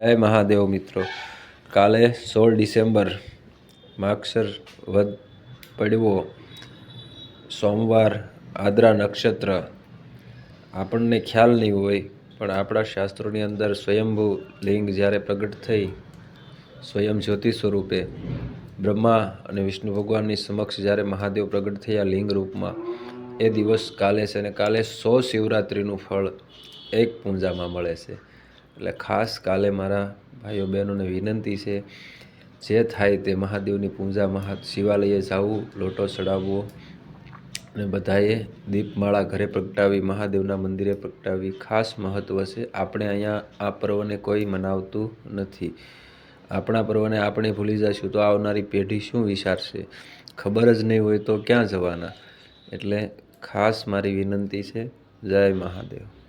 જય મહાદેવ મિત્રો. કાલે સોળ ડિસેમ્બર માક્ષર વધ પડવો સોમવાર આદ્રા નક્ષત્ર. આપણને ખ્યાલ નહીં હોય, પણ આપણા શાસ્ત્રોની અંદર સ્વયંભૂ લિંગ જ્યારે પ્રગટ થઈ, સ્વયં જ્યોતિ સ્વરૂપે બ્રહ્મા અને વિષ્ણુ ભગવાનની સમક્ષ જ્યારે મહાદેવ પ્રગટ થયા લિંગ રૂપમાં, એ દિવસ કાલે છે અને કાલે સો શિવરાત્રિનું ફળ એક પૂંજામાં મળે છે. એટલે ખાસ કાલે મારા ભાઈઓ બહેનોને વિનંતી છે, જે થાય તે મહાદેવની પૂજા શિવાલયે જવું લોટો ચડાવવો અને બધાએ દીપમાળા ઘરે પ્રગટાવી, મહાદેવના મંદિરે પ્રગટાવી. ખાસ મહત્ત્વ છે, આપણે અહીંયા આ પર્વને કોઈ મનાવતું નથી. આપણા પર્વને આપણે ભૂલી જઈશું તો આવનારી પેઢી શું વિચારશે? ખબર જ નહીં હોય તો ક્યાં જવાના? એટલે ખાસ મારી વિનંતી છે, જય મહાદેવ.